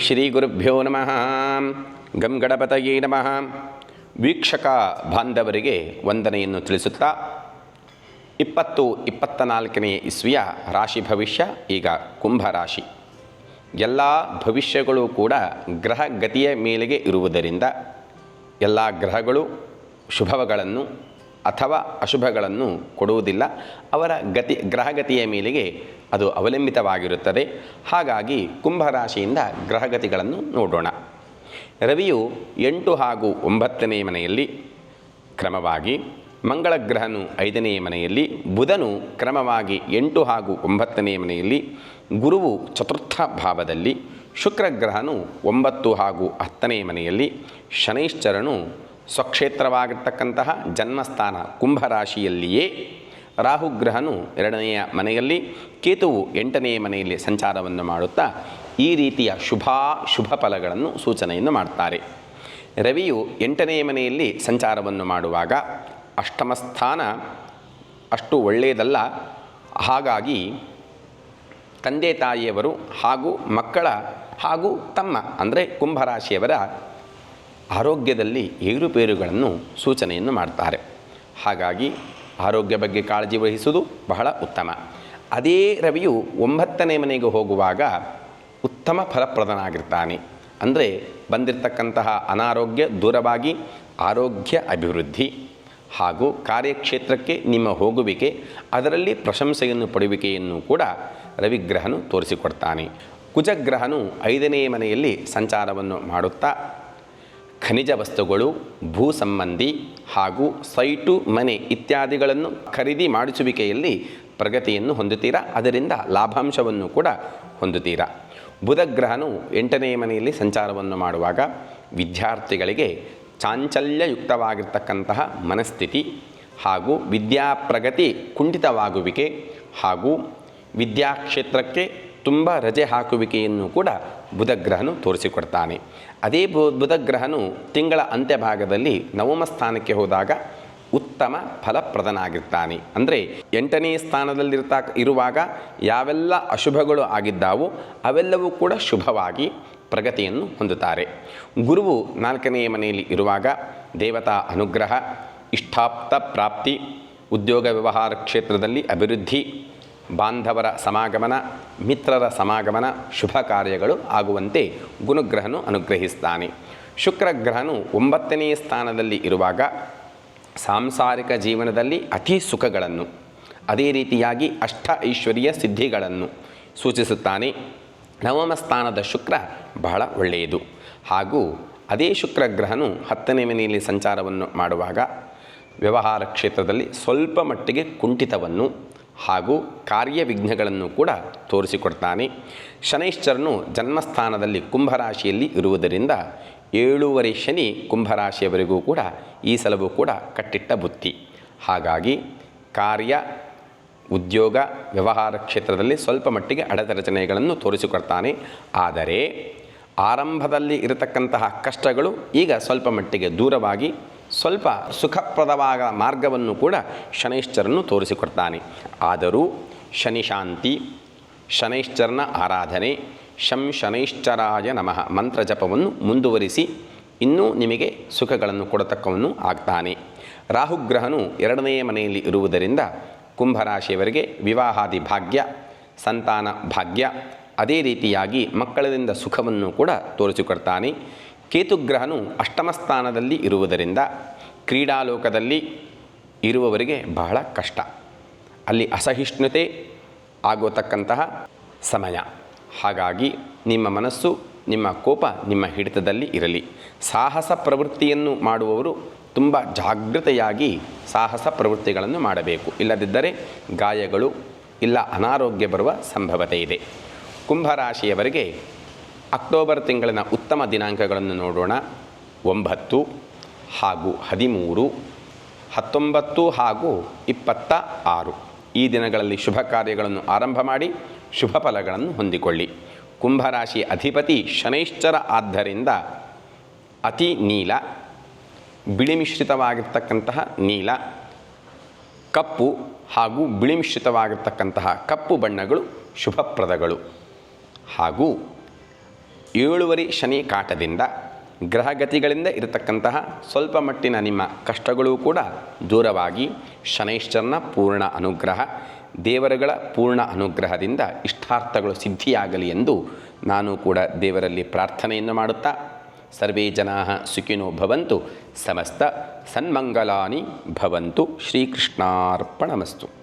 ಶ್ರೀ ಗುರುಭ್ಯೋ ನಮಃ. ಗಂ ಗಣಪತಯೇ ನಮಃ. ವೀಕ್ಷಕ ಬಾಂಧವರಿಗೆ ವಂದನೆಯನ್ನು ತಿಳಿಸುತ್ತಾ ಇಪ್ಪತ್ತು ಇಪ್ಪತ್ತ ನಾಲ್ಕನೇ ಇಸ್ವಿಯ ರಾಶಿ ಭವಿಷ್ಯ, ಈಗ ಕುಂಭರಾಶಿ ಎಲ್ಲ ಭವಿಷ್ಯಗಳು ಕೂಡ ಗ್ರಹ ಗತಿಯ ಮೇಲೆಗೆ ಇರುವುದರಿಂದ ಎಲ್ಲ ಗ್ರಹಗಳು ಶುಭಗಳನ್ನು ಅಥವಾ ಅಶುಭಗಳನ್ನು ಕೊಡುವುದಿಲ್ಲ. ಅವರ ಗತಿ, ಗ್ರಹಗತಿಯ ಮೇಲೆಗೆ ಅದು ಅವಲಂಬಿತವಾಗಿರುತ್ತದೆ. ಹಾಗಾಗಿ ಕುಂಭರಾಶಿಯಿಂದ ಗ್ರಹಗತಿಗಳನ್ನು ನೋಡೋಣ. ರವಿಯು ಎಂಟು ಹಾಗೂ ಒಂಬತ್ತನೇ ಮನೆಯಲ್ಲಿ ಕ್ರಮವಾಗಿ, ಮಂಗಳ ಗ್ರಹನು ಐದನೇ ಮನೆಯಲ್ಲಿ, ಬುಧನು ಕ್ರಮವಾಗಿ ಎಂಟು ಹಾಗೂ ಒಂಬತ್ತನೇ ಮನೆಯಲ್ಲಿ, ಗುರುವು ಚತುರ್ಥ ಭಾವದಲ್ಲಿ ಶುಕ್ರಗ್ರಹನು ಒಂಬತ್ತು ಹಾಗೂ ಹತ್ತನೇ ಮನೆಯಲ್ಲಿ, ಶನೈಶ್ಚರನು ಸ್ವಕ್ಷೇತ್ರವಾಗಿರ್ತಕ್ಕಂತಹ ಜನ್ಮಸ್ಥಾನ ಕುಂಭರಾಶಿಯಲ್ಲಿಯೇ ರಾಹುಗ್ರಹನು ಎರಡನೆಯ ಮನೆಯಲ್ಲಿ, ಕೇತುವು ಎಂಟನೆಯ ಮನೆಯಲ್ಲಿ ಸಂಚಾರವನ್ನು ಮಾಡುತ್ತಾ ಈ ರೀತಿಯ ಶುಭಾ, ಶುಭ ಫಲಗಳನ್ನು ಸೂಚನೆಯನ್ನು ಮಾಡ್ತಾರೆ. ರವಿಯು ಎಂಟನೆಯ ಮನೆಯಲ್ಲಿ ಸಂಚಾರವನ್ನು ಮಾಡುವಾಗ ಅಷ್ಟಮ ಸ್ಥಾನ ಅಷ್ಟು ಒಳ್ಳೆಯದಲ್ಲ. ಹಾಗಾಗಿ ತಂದೆ ತಾಯಿಯವರು ಹಾಗೂ ಮಕ್ಕಳ ಹಾಗೂ ತಮ್ಮ, ಅಂದರೆ ಕುಂಭರಾಶಿಯವರ ಆರೋಗ್ಯದಲ್ಲಿ ಏರುಪೇರುಗಳನ್ನು ಸೂಚನೆಯನ್ನು ಮಾಡ್ತಾರೆ. ಹಾಗಾಗಿ ಆರೋಗ್ಯ ಬಗ್ಗೆ ಕಾಳಜಿ ವಹಿಸುವುದು ಬಹಳ ಉತ್ತಮ. ಅದೇ ರವಿಯು ಒಂಬತ್ತನೇ ಮನೆಗೆ ಹೋಗುವಾಗ ಉತ್ತಮ ಫಲಪ್ರದನಾಗಿರ್ತಾನೆ. ಅಂದರೆ ಬಂದಿರತಕ್ಕಂತಹ ಅನಾರೋಗ್ಯ ದೂರವಾಗಿ ಆರೋಗ್ಯ ಅಭಿವೃದ್ಧಿ ಹಾಗೂ ಕಾರ್ಯಕ್ಷೇತ್ರಕ್ಕೆ ನಿಮ್ಮ ಹೋಗುವಿಕೆ, ಅದರಲ್ಲಿ ಪ್ರಶಂಸೆಯನ್ನು ಪಡೆಯುವಿಕೆಯನ್ನು ಕೂಡ ರವಿಗ್ರಹನು ತೋರಿಸಿಕೊಡ್ತಾನೆ. ಕುಜಗ್ರಹನು ಐದನೇ ಮನೆಯಲ್ಲಿ ಸಂಚಾರವನ್ನು ಮಾಡುತ್ತಾ ಖನಿಜ ವಸ್ತುಗಳು, ಭೂ ಸಂಬಂಧಿ ಹಾಗೂ ಸೈಟು, ಮನೆ ಇತ್ಯಾದಿಗಳನ್ನು ಖರೀದಿ ಮಾಡಿಸುವಿಕೆಯಲ್ಲಿ ಪ್ರಗತಿಯನ್ನು ಹೊಂದುತ್ತೀರಾ? ಅದರಿಂದ ಲಾಭಾಂಶವನ್ನು ಕೂಡ ಹೊಂದುತ್ತೀರಾ? ಬುಧಗ್ರಹನು ಎಂಟನೇ ಮನೆಯಲ್ಲಿ ಸಂಚಾರವನ್ನು ಮಾಡುವಾಗ ವಿದ್ಯಾರ್ಥಿಗಳಿಗೆ ಚಾಂಚಲ್ಯಯುಕ್ತವಾಗಿರ್ತಕ್ಕಂತಹ ಮನಸ್ಥಿತಿ ಹಾಗೂ ವಿದ್ಯಾಪ್ರಗತಿ ಕುಂಠಿತವಾಗುವಿಕೆ ಹಾಗೂ ವಿದ್ಯಾಕ್ಷೇತ್ರಕ್ಕೆ ತುಂಬ ರಜೆ ಹಾಕುವಿಕೆಯನ್ನು ಕೂಡ ಬುಧಗ್ರಹನು ತೋರಿಸಿಕೊಡ್ತಾನೆ. ಅದೇ ಬು, ಬುಧಗ್ರಹನು ತಿಂಗಳ ಅಂತ್ಯಭಾಗದಲ್ಲಿ ನವಮ ಸ್ಥಾನಕ್ಕೆ ಹೋದಾಗ ಉತ್ತಮ ಫಲಪ್ರದನಾಗಿರ್ತಾನೆ. ಅಂದರೆ ಎಂಟನೇ ಸ್ಥಾನದಲ್ಲಿರ್ತಾ, ಇರುವಾಗ ಯಾವೆಲ್ಲ ಅಶುಭಗಳು ಆಗಿದ್ದಾವೋ ಅವೆಲ್ಲವೂ ಕೂಡ ಶುಭವಾಗಿ ಪ್ರಗತಿಯನ್ನು ಹೊಂದುತ್ತಾರೆ. ಗುರುವು ನಾಲ್ಕನೆಯ ಮನೆಯಲ್ಲಿ ಇರುವಾಗ ದೇವತಾ ಅನುಗ್ರಹ, ಇಷ್ಟಾಪ್ತ ಪ್ರಾಪ್ತಿ, ಉದ್ಯೋಗ ವ್ಯವಹಾರ ಕ್ಷೇತ್ರದಲ್ಲಿ ಅಭಿವೃದ್ಧಿ ಬಾಂಧವರ ಸಮಾಗಮನ, ಮಿತ್ರರ ಸಮಾಗಮನ, ಶುಭ ಕಾರ್ಯಗಳು ಆಗುವಂತೆ ಗುರುಗ್ರಹನು ಅನುಗ್ರಹಿಸ್ತಾನೆ. ಶುಕ್ರಗ್ರಹನು ಒಂಬತ್ತನೇ ಸ್ಥಾನದಲ್ಲಿ ಇರುವಾಗ ಸಾಂಸಾರಿಕ ಜೀವನದಲ್ಲಿ ಅತಿ ಸುಖಗಳನ್ನು, ಅದೇ ರೀತಿಯಾಗಿ ಅಷ್ಟ ಐಶ್ವರ್ಯ ಸಿದ್ಧಿಗಳನ್ನು ಸೂಚಿಸುತ್ತಾನೆ. ನವಮ ಸ್ಥಾನದ ಶುಕ್ರ ಬಹಳ ಒಳ್ಳೆಯದು. ಹಾಗೂ ಅದೇ ಶುಕ್ರಗ್ರಹನು ಹತ್ತನೇ ಮನೆಯಲ್ಲಿ ಸಂಚಾರವನ್ನು ಮಾಡುವಾಗ ವ್ಯವಹಾರ ಕ್ಷೇತ್ರದಲ್ಲಿ ಸ್ವಲ್ಪ ಮಟ್ಟಿಗೆ ಕುಂಠಿತವನ್ನು ಹಾಗೂ ಕಾರ್ಯವಿಘ್ನಗಳನ್ನು ಕೂಡ ತೋರಿಸಿಕೊಡ್ತಾನೆ. ಶನೈಶ್ಚರನು ಜನ್ಮಸ್ಥಾನದಲ್ಲಿ ಕುಂಭರಾಶಿಯಲ್ಲಿ ಇರುವುದರಿಂದ ಏಳೂವರೆ ಶನಿ ಕುಂಭರಾಶಿಯವರೆಗೂ ಕೂಡ ಈ ಸಲವು ಕೂಡ ಕಟ್ಟಿಟ್ಟ ಬುತ್ತಿ. ಹಾಗಾಗಿ ಕಾರ್ಯ, ಉದ್ಯೋಗ, ವ್ಯವಹಾರ ಕ್ಷೇತ್ರದಲ್ಲಿ ಸ್ವಲ್ಪ ಮಟ್ಟಿಗೆ ಅಡೆತಡೆಚಣೆಗಳನ್ನು ತೋರಿಸಿಕೊಡ್ತಾನೆ. ಆದರೆ ಆರಂಭದಲ್ಲಿ ಇರತಕ್ಕಂತಹ ಕಷ್ಟಗಳು ಈಗ ಸ್ವಲ್ಪ ಮಟ್ಟಿಗೆ ದೂರವಾಗಿ ಸ್ವಲ್ಪ ಸುಖಪ್ರದವಾದ ಮಾರ್ಗವನ್ನು ಕೂಡ ಶನೈಶ್ಚರನ್ನು ತೋರಿಸಿಕೊಡ್ತಾನೆ. ಆದರೂ ಶನಿಶಾಂತಿ, ಶನೈಶ್ಚರನ ಆರಾಧನೆ, ಶಂ ಶನೈಶ್ಚರಾಯ ನಮಃ ಮಂತ್ರ ಜಪವನ್ನು ಮುಂದುವರಿಸಿ ಇನ್ನೂ ನಿಮಗೆ ಸುಖಗಳನ್ನು ಕೊಡತಕ್ಕವನು ಆಗ್ತಾನೆ. ರಾಹುಗ್ರಹನು ಎರಡನೆಯ ಮನೆಯಲ್ಲಿ ಇರುವುದರಿಂದ ಕುಂಭರಾಶಿಯವರಿಗೆ ವಿವಾಹಾದಿ ಭಾಗ್ಯ, ಸಂತಾನ ಭಾಗ್ಯ, ಅದೇ ರೀತಿಯಾಗಿ ಮಕ್ಕಳದಿಂದ ಸುಖವನ್ನು ಕೂಡ ತೋರಿಸಿಕೊಡ್ತಾನೆ. ಕೇತುಗ್ರಹನು ಅಷ್ಟಮ ಸ್ಥಾನದಲ್ಲಿ ಇರುವುದರಿಂದ ಕ್ರೀಡಾಲೋಕದಲ್ಲಿ ಇರುವವರಿಗೆ ಬಹಳ ಕಷ್ಟ. ಅಲ್ಲಿ ಅಸಹಿಷ್ಣುತೆ ಆಗೋತಕ್ಕಂತಹ ಸಮಯ. ಹಾಗಾಗಿ ನಿಮ್ಮ ಮನಸ್ಸು, ನಿಮ್ಮ ಕೋಪ ನಿಮ್ಮ ಹಿಡಿತದಲ್ಲಿ ಇರಲಿ. ಸಾಹಸ ಪ್ರವೃತ್ತಿಯನ್ನು ಮಾಡುವವರು ತುಂಬ ಜಾಗೃತೆಯಾಗಿ ಸಾಹಸ ಪ್ರವೃತ್ತಿಗಳನ್ನು ಮಾಡಬೇಕು. ಇಲ್ಲದಿದ್ದರೆ ಗಾಯಗಳು, ಇಲ್ಲ ಅನಾರೋಗ್ಯ ಬರುವ ಸಂಭವತೆ ಇದೆ. ಕುಂಭರಾಶಿಯವರಿಗೆ ಅಕ್ಟೋಬರ್ ತಿಂಗಳಿನ ಉತ್ತಮ ದಿನಾಂಕಗಳನ್ನು ನೋಡೋಣ. ಒಂಬತ್ತು ಹಾಗೂ ಹದಿಮೂರು, ಹತ್ತೊಂಬತ್ತು ಹಾಗೂ ಇಪ್ಪತ್ತ ಆರು. ಈ ದಿನಗಳಲ್ಲಿ ಶುಭ ಕಾರ್ಯಗಳನ್ನು ಆರಂಭ ಮಾಡಿ ಶುಭ ಫಲಗಳನ್ನು ಹೊಂದಿಕೊಳ್ಳಿ. ಕುಂಭರಾಶಿ ಅಧಿಪತಿ ಶನೈಶ್ಚರ ಆದ್ದರಿಂದ ಅತಿ ನೀಲ ಬಿಳಿ ಮಿಶ್ರಿತವಾಗಿರ್ತಕ್ಕಂತಹ ನೀಲ, ಕಪ್ಪು ಹಾಗೂ ಬಿಳಿ ಮಿಶ್ರಿತವಾಗಿರ್ತಕ್ಕಂತಹ ಕಪ್ಪು ಬಣ್ಣಗಳು ಶುಭಪ್ರದಗಳು. ಹಾಗೂ ಏಳುವರಿ ಶನಿ ಕಾಟದಿಂದ ಗ್ರಹಗತಿಗಳಿಂದ ಇರತಕ್ಕಂತಹ ಸ್ವಲ್ಪ ಮಟ್ಟಿನ ನಿಮ್ಮ ಕಷ್ಟಗಳು ಕೂಡ ದೂರವಾಗಿ ಶನೈಶ್ಚರನ ಪೂರ್ಣ ಅನುಗ್ರಹ, ದೇವರುಗಳ ಪೂರ್ಣ ಅನುಗ್ರಹದಿಂದ ಇಷ್ಟಾರ್ಥಗಳು ಸಿದ್ಧಿಯಾಗಲಿ ಎಂದು ನಾನು ಕೂಡ ದೇವರಲ್ಲಿ ಪ್ರಾರ್ಥನೆಯನ್ನು ಮಾಡುತ್ತಾ, ಸರ್ವೇ ಜನಾ ಸುಖಿನೋ ಭವಂತು, ಸಮಸ್ತ ಸನ್ಮಂಗಲಾನಿ ಭವಂತು, ಶ್ರೀಕೃಷ್ಣಾರ್ಪಣಮಸ್ತು.